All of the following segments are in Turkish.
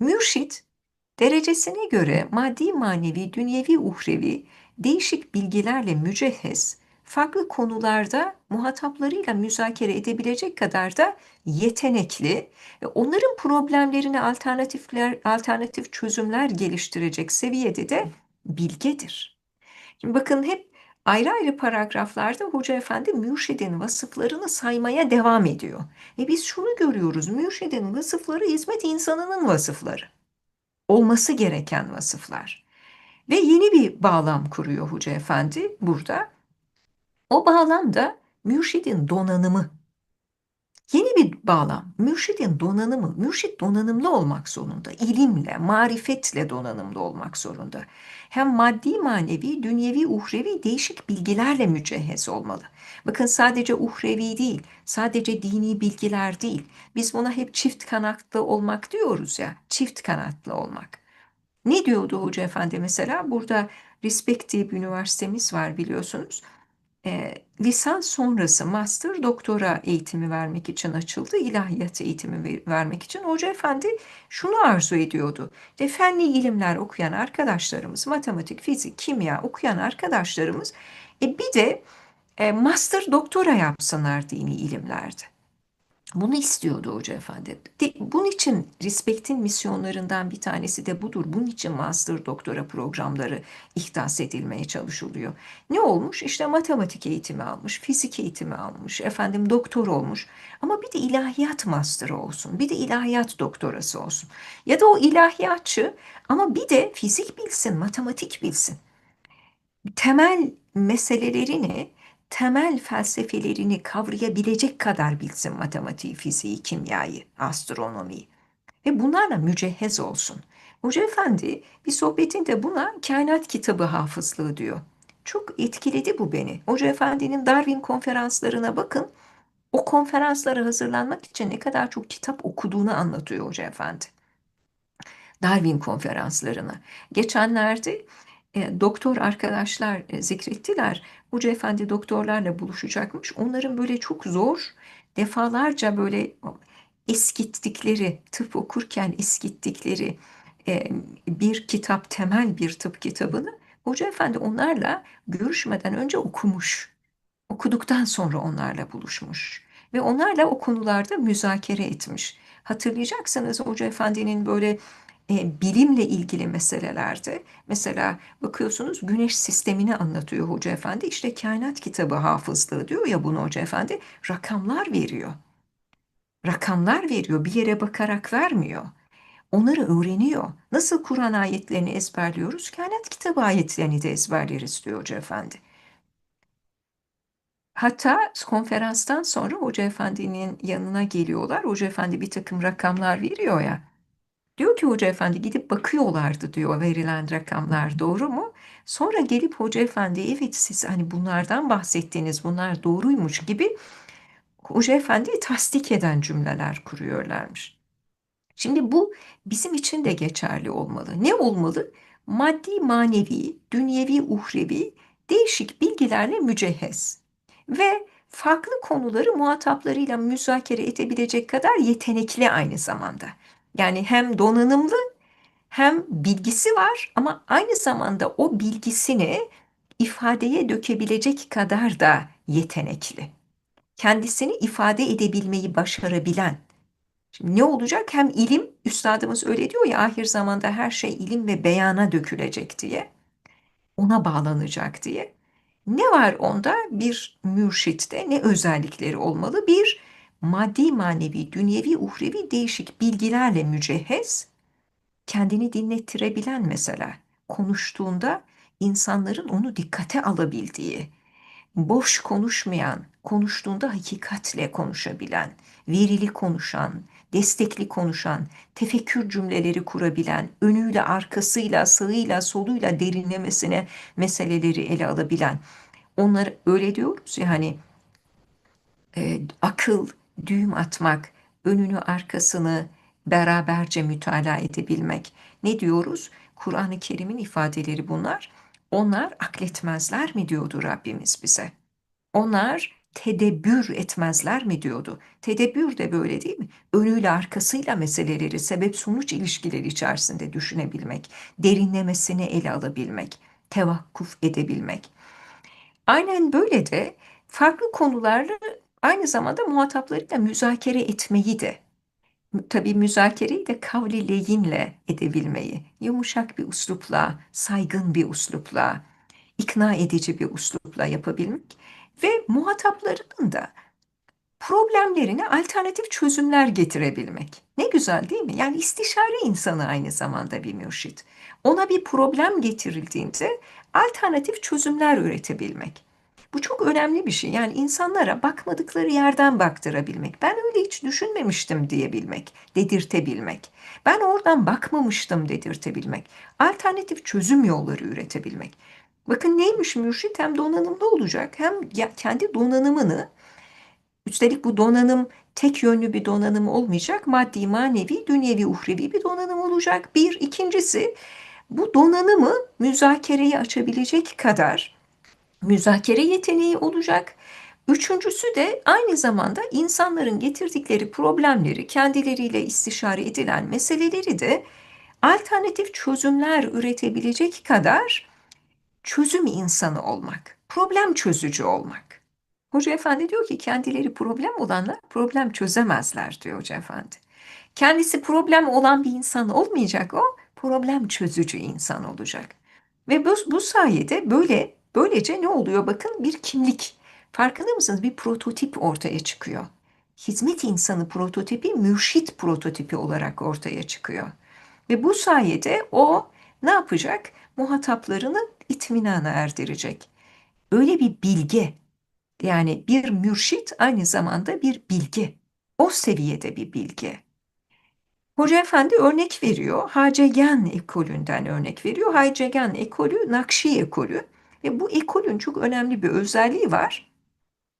Mürşit derecesine göre maddi manevi, dünyevi, uhrevi değişik bilgilerle mücehhez, farklı konularda muhataplarıyla müzakere edebilecek kadar da yetenekli ve onların problemlerine alternatifler, alternatif çözümler geliştirecek seviyede de bilgedir. Şimdi bakın hep ayrı ayrı paragraflarda Hoca Efendi mürşidin vasıflarını saymaya devam ediyor. Ve biz şunu görüyoruz, mürşidin vasıfları hizmet insanının vasıfları. Olması gereken vasıflar. Ve yeni bir bağlam kuruyor Hoca Efendi burada. O bağlam da mürşidin donanımı. Yeni bir bağlam. Mürşidin donanımı. Mürşit donanımlı olmak zorunda. İlimle, marifetle donanımlı olmak zorunda. Hem maddi manevi, dünyevi, uhrevi değişik bilgilerle mücehhez olmalı. Bakın sadece uhrevi değil, sadece dini bilgiler değil. Biz buna hep çift kanatlı olmak diyoruz ya. Çift kanatlı olmak. Ne diyordu Hoca Efendi mesela? Burada Respect diye bir üniversitemiz var biliyorsunuz e, lisans sonrası master doktora eğitimi vermek için açıldı. ilahiyat eğitimi vermek için. Hoca efendi şunu arzu ediyordu. De fenli ilimler okuyan arkadaşlarımız, matematik, fizik, kimya okuyan arkadaşlarımız e, bir de e, master doktora yapsınlar dini ilimlerde. Bunu istiyordu Hoca Efendi. bunun için Respect'in misyonlarından bir tanesi de budur. Bunun için master doktora programları ihdas edilmeye çalışılıyor. Ne olmuş? İşte matematik eğitimi almış, fizik eğitimi almış, efendim doktor olmuş. Ama bir de ilahiyat master'ı olsun, bir de ilahiyat doktorası olsun. Ya da o ilahiyatçı ama bir de fizik bilsin, matematik bilsin. Temel meselelerini temel felsefelerini kavrayabilecek kadar bilsin matematiği, fiziği, kimyayı, astronomiyi. Ve bunlarla mücehhez olsun. Hoca Efendi bir sohbetinde buna kainat kitabı hafızlığı diyor. Çok etkiledi bu beni. Hoca Efendi'nin Darwin konferanslarına bakın. O konferanslara hazırlanmak için ne kadar çok kitap okuduğunu anlatıyor Hoca Efendi. Darwin konferanslarına. Geçenlerde doktor arkadaşlar e, zikrettiler. Hoca efendi doktorlarla buluşacakmış. Onların böyle çok zor, defalarca böyle eskittikleri, tıp okurken eskittikleri e, bir kitap, temel bir tıp kitabını Hoca efendi onlarla görüşmeden önce okumuş. Okuduktan sonra onlarla buluşmuş ve onlarla o konularda müzakere etmiş. Hatırlayacaksınız Hoca efendinin böyle e, bilimle ilgili meselelerde mesela bakıyorsunuz güneş sistemini anlatıyor Hoca Efendi. İşte kainat kitabı hafızlığı diyor ya bunu Hoca Efendi rakamlar veriyor. Rakamlar veriyor bir yere bakarak vermiyor. Onları öğreniyor. Nasıl Kur'an ayetlerini ezberliyoruz? Kainat kitabı ayetlerini de ezberleriz diyor Hoca Efendi. Hatta konferanstan sonra Hoca Efendi'nin yanına geliyorlar. Hoca Efendi bir takım rakamlar veriyor ya. Diyor ki hoca efendi gidip bakıyorlardı diyor verilen rakamlar doğru mu? Sonra gelip hoca efendi evet siz hani bunlardan bahsettiğiniz bunlar doğruymuş gibi hoca efendiyi tasdik eden cümleler kuruyorlarmış. Şimdi bu bizim için de geçerli olmalı. Ne olmalı? Maddi, manevi, dünyevi, uhrevi değişik bilgilerle mücehhez ve farklı konuları muhataplarıyla müzakere edebilecek kadar yetenekli aynı zamanda. Yani hem donanımlı hem bilgisi var ama aynı zamanda o bilgisini ifadeye dökebilecek kadar da yetenekli. Kendisini ifade edebilmeyi başarabilen. Şimdi ne olacak? Hem ilim, üstadımız öyle diyor ya ahir zamanda her şey ilim ve beyana dökülecek diye. Ona bağlanacak diye. Ne var onda? Bir mürşitte ne özellikleri olmalı? Bir, maddi manevi, dünyevi, uhrevi değişik bilgilerle mücehhez, kendini dinlettirebilen mesela, konuştuğunda insanların onu dikkate alabildiği, boş konuşmayan, konuştuğunda hakikatle konuşabilen, verili konuşan, destekli konuşan, tefekkür cümleleri kurabilen, önüyle, arkasıyla, sağıyla, soluyla derinlemesine meseleleri ele alabilen. Onlar öyle diyoruz ya hani e, akıl, düğüm atmak, önünü arkasını beraberce mütalaa edebilmek. Ne diyoruz? Kur'an-ı Kerim'in ifadeleri bunlar. Onlar akletmezler mi diyordu Rabbimiz bize? Onlar tedebbür etmezler mi diyordu. Tedebbür de böyle değil mi? Önüyle arkasıyla meseleleri sebep sonuç ilişkileri içerisinde düşünebilmek, derinlemesine ele alabilmek, tevakkuf edebilmek. Aynen böyle de farklı konularla aynı zamanda muhataplarıyla müzakere etmeyi de tabii müzakereyi de kavli leyinle edebilmeyi, yumuşak bir uslupla, saygın bir uslupla, ikna edici bir uslupla yapabilmek ve muhataplarının da problemlerine alternatif çözümler getirebilmek. Ne güzel değil mi? Yani istişare insanı aynı zamanda bir mürşit. Ona bir problem getirildiğinde alternatif çözümler üretebilmek. Bu çok önemli bir şey. Yani insanlara bakmadıkları yerden baktırabilmek. Ben öyle hiç düşünmemiştim diyebilmek, dedirtebilmek. Ben oradan bakmamıştım dedirtebilmek. Alternatif çözüm yolları üretebilmek. Bakın neymiş mürşit hem donanımlı olacak hem kendi donanımını üstelik bu donanım tek yönlü bir donanım olmayacak. Maddi, manevi, dünyevi, uhrevi bir donanım olacak. Bir, ikincisi bu donanımı müzakereyi açabilecek kadar müzakere yeteneği olacak. Üçüncüsü de aynı zamanda insanların getirdikleri problemleri, kendileriyle istişare edilen meseleleri de alternatif çözümler üretebilecek kadar çözüm insanı olmak, problem çözücü olmak. Hoca Efendi diyor ki kendileri problem olanlar problem çözemezler diyor Hoca Efendi. Kendisi problem olan bir insan olmayacak o, problem çözücü insan olacak. Ve bu, bu sayede böyle böylece ne oluyor bakın bir kimlik. Farkında mısınız? Bir prototip ortaya çıkıyor. Hizmet insanı prototipi mürşit prototipi olarak ortaya çıkıyor. Ve bu sayede o ne yapacak? Muhataplarını itminana erdirecek. Öyle bir bilge, yani bir mürşit aynı zamanda bir bilge. O seviyede bir bilge. Hoca Efendi örnek veriyor. Hacegen ekolünden örnek veriyor. Hacegen ekolü Nakşi ekolü. Ve bu ekolün çok önemli bir özelliği var.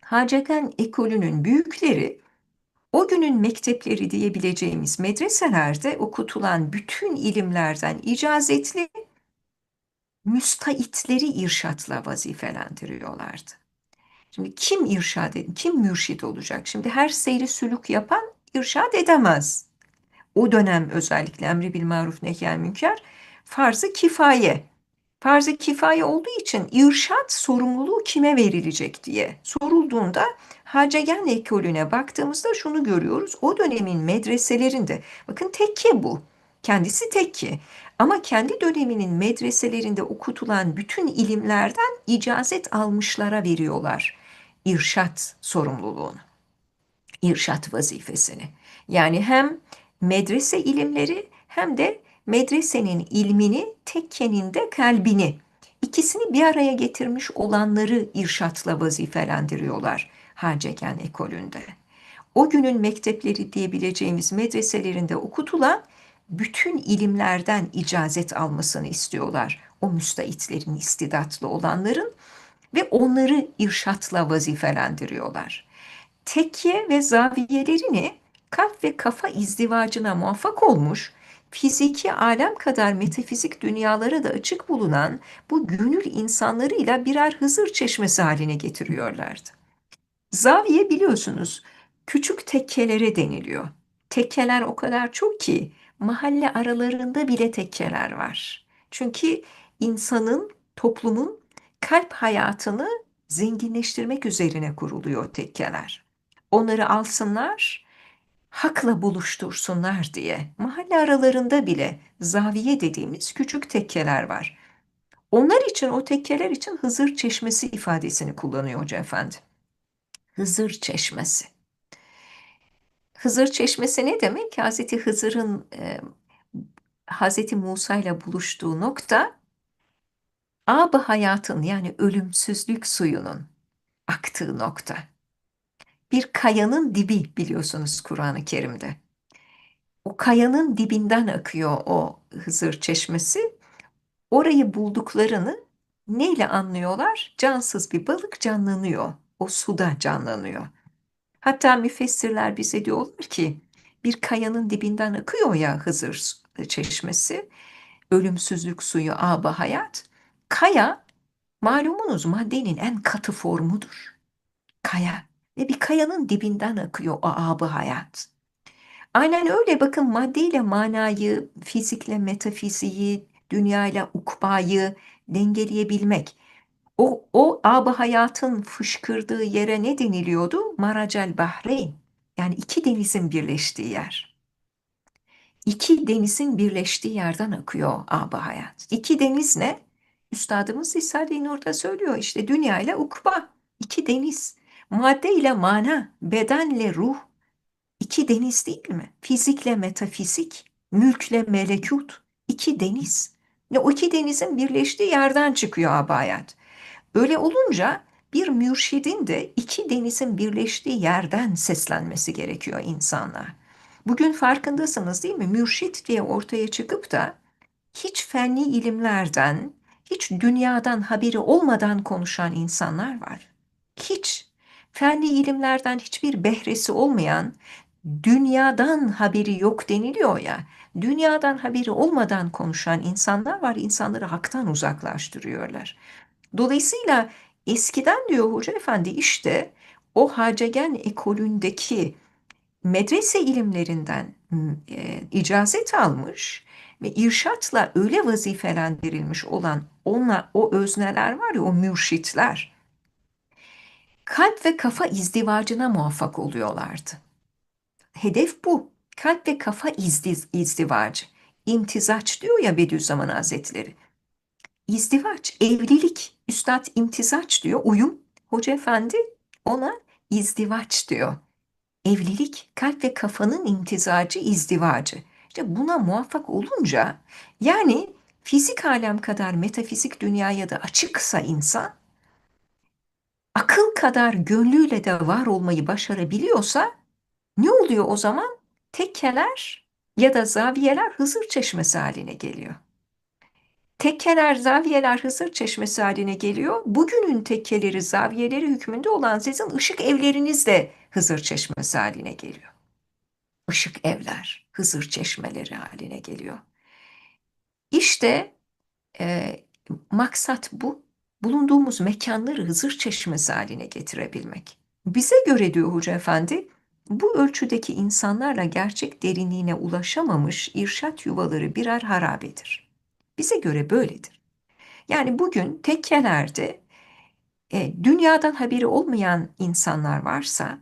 Hacegen ekolünün büyükleri o günün mektepleri diyebileceğimiz medreselerde okutulan bütün ilimlerden icazetli müstaitleri irşatla vazifelendiriyorlardı. Şimdi kim irşad edin, kim mürşit olacak? Şimdi her seyri sülük yapan irşad edemez. O dönem özellikle emri bil maruf nehyel münker farzı kifaye. Farzı kifaye olduğu için irşat sorumluluğu kime verilecek diye sorulduğunda Hacegen ekolüne baktığımızda şunu görüyoruz. O dönemin medreselerinde bakın tekke bu. Kendisi tekke. Ama kendi döneminin medreselerinde okutulan bütün ilimlerden icazet almışlara veriyorlar irşat sorumluluğunu, irşat vazifesini. Yani hem medrese ilimleri hem de medresenin ilmini, tekkenin de kalbini, ikisini bir araya getirmiş olanları irşatla vazifelendiriyorlar Hacegen ekolünde. O günün mektepleri diyebileceğimiz medreselerinde okutulan bütün ilimlerden icazet almasını istiyorlar. O müsteitlerin, istidatlı olanların ve onları irşatla vazifelendiriyorlar. Tekke ve zaviyelerini kalp ve kafa izdivacına muvaffak olmuş, fiziki alem kadar metafizik dünyalara da açık bulunan bu gönül insanlarıyla birer Hızır çeşmesi haline getiriyorlardı. Zaviye biliyorsunuz küçük tekkelere deniliyor. Tekkeler o kadar çok ki mahalle aralarında bile tekkeler var. Çünkü insanın, toplumun kalp hayatını zenginleştirmek üzerine kuruluyor tekkeler. Onları alsınlar, hakla buluştursunlar diye mahalle aralarında bile zaviye dediğimiz küçük tekkeler var. Onlar için o tekkeler için Hızır Çeşmesi ifadesini kullanıyor Hoca Efendi. Hızır Çeşmesi. Hızır Çeşmesi ne demek? Hazreti Hızır'ın e, Hazreti Musa ile buluştuğu nokta ab hayatın yani ölümsüzlük suyunun aktığı nokta. Bir kayanın dibi biliyorsunuz Kur'an-ı Kerim'de. O kayanın dibinden akıyor o Hızır çeşmesi. Orayı bulduklarını neyle anlıyorlar? Cansız bir balık canlanıyor. O suda canlanıyor. Hatta müfessirler bize diyorlar ki bir kayanın dibinden akıyor ya Hızır çeşmesi. Ölümsüzlük suyu, aba hayat. Kaya malumunuz maddenin en katı formudur. Kaya ve bir kayanın dibinden akıyor o abı hayat. Aynen öyle bakın maddeyle manayı, fizikle metafiziği, dünyayla ukbayı dengeleyebilmek. O, o abı hayatın fışkırdığı yere ne deniliyordu? Maracel Bahreyn. Yani iki denizin birleştiği yer. İki denizin birleştiği yerden akıyor abı hayat. İki deniz ne? Üstadımız İsa Nur'da söylüyor işte dünya ile ukba. İki deniz. Madde ile mana, bedenle ruh. İki deniz değil mi? Fizikle metafizik, mülkle melekut. İki deniz. Ne o iki denizin birleştiği yerden çıkıyor abı hayat. Öyle olunca bir mürşidin de iki denizin birleştiği yerden seslenmesi gerekiyor insanlar. Bugün farkındasınız değil mi? Mürşit diye ortaya çıkıp da hiç fenli ilimlerden, hiç dünyadan haberi olmadan konuşan insanlar var. Hiç fenli ilimlerden hiçbir behresi olmayan, dünyadan haberi yok deniliyor ya. Dünyadan haberi olmadan konuşan insanlar var. İnsanları haktan uzaklaştırıyorlar. Dolayısıyla eskiden diyor Hoca Efendi işte o Hacegen ekolündeki medrese ilimlerinden e, icazet almış ve irşatla öyle vazifelendirilmiş olan onlar, o özneler var ya o mürşitler kalp ve kafa izdivacına muvaffak oluyorlardı. Hedef bu. Kalp ve kafa izdiz, izdivacı. İmtizaç diyor ya Bediüzzaman Hazretleri. İzdivaç, evlilik, üstad imtizaç diyor, uyum. Hoca efendi ona izdivaç diyor. Evlilik, kalp ve kafanın imtizacı, izdivacı. İşte buna muvaffak olunca, yani fizik alem kadar metafizik dünyaya da açıksa insan, akıl kadar gönlüyle de var olmayı başarabiliyorsa, ne oluyor o zaman? Tekkeler ya da zaviyeler Hızır çeşmesi haline geliyor. Tekkeler, zaviyeler Hızır çeşmesi haline geliyor. Bugünün tekkeleri, zaviyeleri hükmünde olan sizin ışık evleriniz de Hızır çeşmesi haline geliyor. Işık evler, Hızır çeşmeleri haline geliyor. İşte e, maksat bu. Bulunduğumuz mekanları Hızır çeşmesi haline getirebilmek. Bize göre diyor Hoca Efendi, bu ölçüdeki insanlarla gerçek derinliğine ulaşamamış irşat yuvaları birer harabedir. Bize göre böyledir. Yani bugün tekkelerde e, dünyadan haberi olmayan insanlar varsa,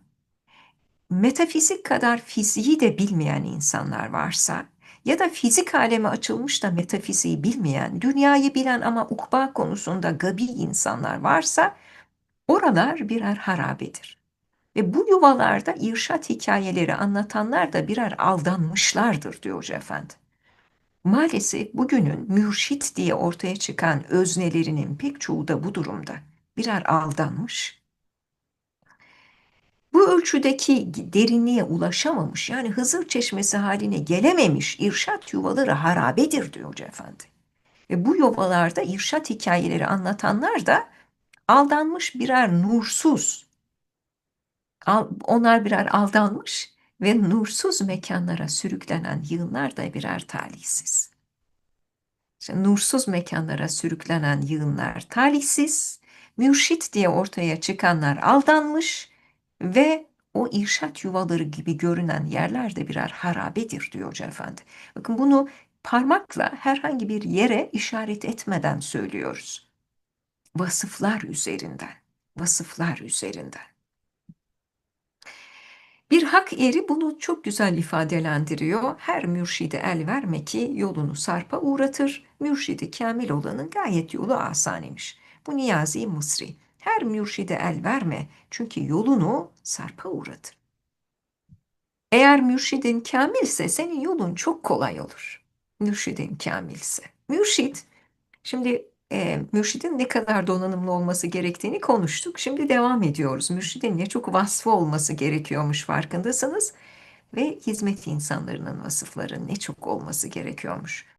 metafizik kadar fiziği de bilmeyen insanlar varsa ya da fizik aleme açılmış da metafiziği bilmeyen, dünyayı bilen ama ukba konusunda gabi insanlar varsa oralar birer harabedir. Ve bu yuvalarda irşat hikayeleri anlatanlar da birer aldanmışlardır diyor Hoca Efendi. Maalesef bugünün mürşit diye ortaya çıkan öznelerinin pek çoğu da bu durumda. Birer aldanmış. Ölçüdeki derinliğe ulaşamamış yani Hızır çeşmesi haline gelememiş irşat yuvaları harabedir diyor Hoca Efendi. Ve bu yuvalarda irşat hikayeleri anlatanlar da aldanmış birer nursuz. Onlar birer aldanmış ve nursuz mekanlara sürüklenen yığınlar da birer talihsiz. İşte nursuz mekanlara sürüklenen yığınlar talihsiz, mürşit diye ortaya çıkanlar aldanmış ve o irşat yuvaları gibi görünen yerler de birer harabedir diyor Hoca Efendi. Bakın bunu parmakla herhangi bir yere işaret etmeden söylüyoruz. Vasıflar üzerinden, vasıflar üzerinden. Bir hak eri bunu çok güzel ifadelendiriyor. Her mürşide el verme ki yolunu sarpa uğratır. Mürşidi kamil olanın gayet yolu asan imiş. Bu Niyazi Mısri. Her mürşide el verme çünkü yolunu sarpa uğratır. Eğer mürşidin kamilse senin yolun çok kolay olur. Mürşidin kamilse. Mürşid, şimdi e, mürşidin ne kadar donanımlı olması gerektiğini konuştuk. Şimdi devam ediyoruz. Mürşidin ne çok vasfı olması gerekiyormuş farkındasınız. Ve hizmet insanlarının vasıfları ne çok olması gerekiyormuş.